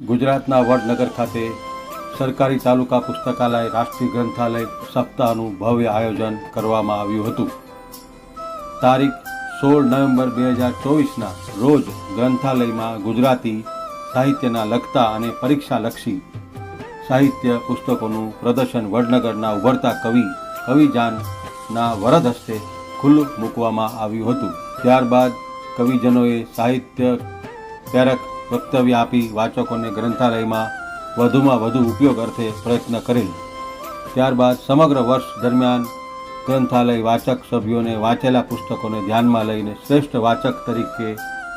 ગુજરાતના વડનગર ખાતે સરકારી તાલુકા પુસ્તકાલય, રાષ્ટ્રીય ગ્રંથાલય સપ્તાહનું ભવ્ય આયોજન કરવામાં આવ્યું હતું. તારીખ સોળ નવેમ્બર બે હજાર ચોવીસના રોજ ગ્રંથાલયમાં ગુજરાતી સાહિત્યના લખતા અને પરીક્ષાલક્ષી સાહિત્ય પુસ્તકોનું પ્રદર્શન વડનગરના ઉભરતા કવિ, કવિજાનના વરદ હસ્તે ખુલ્લું મૂકવામાં આવ્યું હતું. ત્યારબાદ કવિજનોએ સાહિત્ય પ્રેરક વક્તવ્ય આપી વાચકોને ગ્રંથાલયમાં વધુમાં વધુ ઉપયોગ અર્થે પ્રયત્ન કરેલ. ત્યારબાદ સમગ્ર વર્ષ દરમિયાન ગ્રંથાલય વાચક સભ્યોને વાંચેલા પુસ્તકોને ધ્યાનમાં લઈને શ્રેષ્ઠ વાચક તરીકે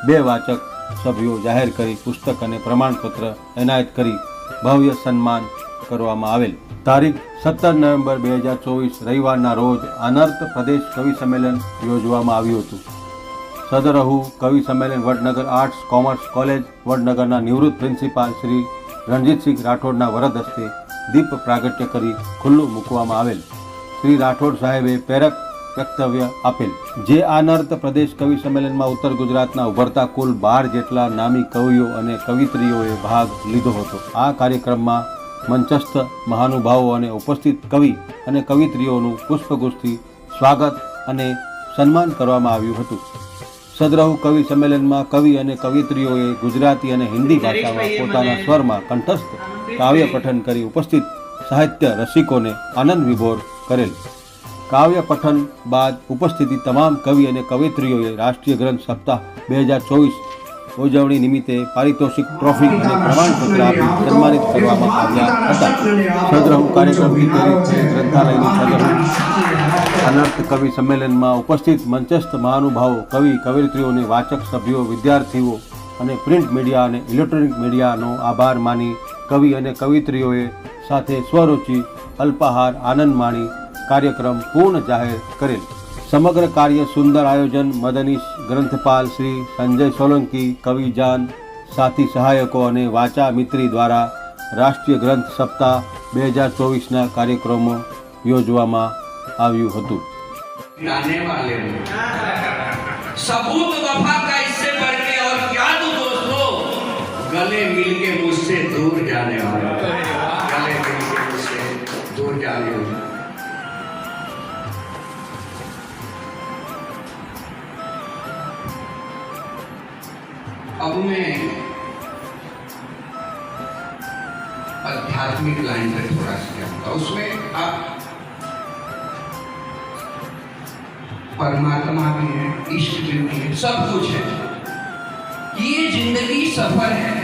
બે વાચક સભ્યો જાહેર કરી પુસ્તક અને પ્રમાણપત્ર એનાયત કરી ભવ્ય સન્માન કરવામાં આવેલ. તારીખ સત્તર નવેમ્બર બે હજાર ચોવીસ રવિવારના રોજ અનર્થ પ્રદેશ કવિ સંમેલન યોજવામાં આવ્યું હતું. સદરહુ કવિ સંમેલન વડનગર આર્ટ્સ કોમર્સ કોલેજ વડનગરના નિવૃત્ત પ્રિન્સિપાલ શ્રી રણજીતસિંહ રાઠોડના વરદ હસ્તે દીપ પ્રાગટ્ય કરી ખુલ્લું મૂકવામાં આવેલ. શ્રી રાઠોડ સાહેબે પ્રેરક વક્તવ્ય આપેલ. જે આનર્ત પ્રદેશ કવિ સંમેલનમાં ઉત્તર ગુજરાતના ઉભરતા કુલ બાર જેટલા નામી કવિઓ અને કવિત્રીઓએ ભાગ લીધો હતો. આ કાર્યક્રમમાં મંચસ્થ મહાનુભાવો અને ઉપસ્થિત કવિ અને કવિત્રીઓનું પુષ્પગુચ્છથી સ્વાગત અને સન્માન કરવામાં આવ્યું હતું. સદરહુ કવિ સંમેલનમાં કવિ અને કવિત્રીઓએ ગુજરાતી અને હિન્દી ભાષામાં પોતાના સ્વરમાં કંઠસ્થ કાવ્ય પઠન કરી ઉપસ્થિત સાહિત્ય રસિકોને આનંદ વિભોર કરેલ. કાવ્ય પઠન બાદ ઉપસ્થિતિ તમામ કવિ અને કવિત્રીઓએ રાષ્ટ્રીય ગ્રંથ સપ્તાહ બે હજાર ચોવીસ ઉજવણી નિમિત્તે પારિતોષિક ટ્રોફી અને પ્રમાણપત્ર આપી સન્માનિત કરવામાં આવ્યા હતા. સદરહુ કાર્યક્રમથી પ્રેરિત ગ્રંથાલયની અનર્થ કવિ સંમેલનમાં ઉપસ્થિત મંચસ્થ મહાનુભાવો, કવિ, કવિત્રીઓને વાચક સભ્યો, વિદ્યાર્થીઓ અને પ્રિન્ટ મીડિયા અને ઇલેક્ટ્રોનિક મીડિયાનો આભાર માની કવિ અને કવિત્રીઓએ સાથે સ્વરૂચિ, અલ્પાહાર, આનંદ માણી કાર્યક્રમ પૂર્ણ જાહેર કરેલ. સમગ્ર કાર્ય સુંદર આયોજન મદનીશ ગ્રંથપાલ શ્રી સંજય સોલંકી કવિજાન સાથી સહાયકો અને વાચા મિત્રી દ્વારા રાષ્ટ્રીય ગ્રંથ સપ્તાહ બે હજાર ચોવીસના કાર્યક્રમો યોજવામાં આવ્યું હતું गाने वाले हो सबूत वफा का इससे बढ़ के और क्या दूं दोस्तों गले मिल के मुझसे दूर जाने वाले अब मैं आध्यात्मिक लाइन पर थोड़ा सा जाऊँगा। उसमें आप परमात्मा भी है इष्ट भी है, सब कुछ है। ये ज़िंदगी सफ़र है।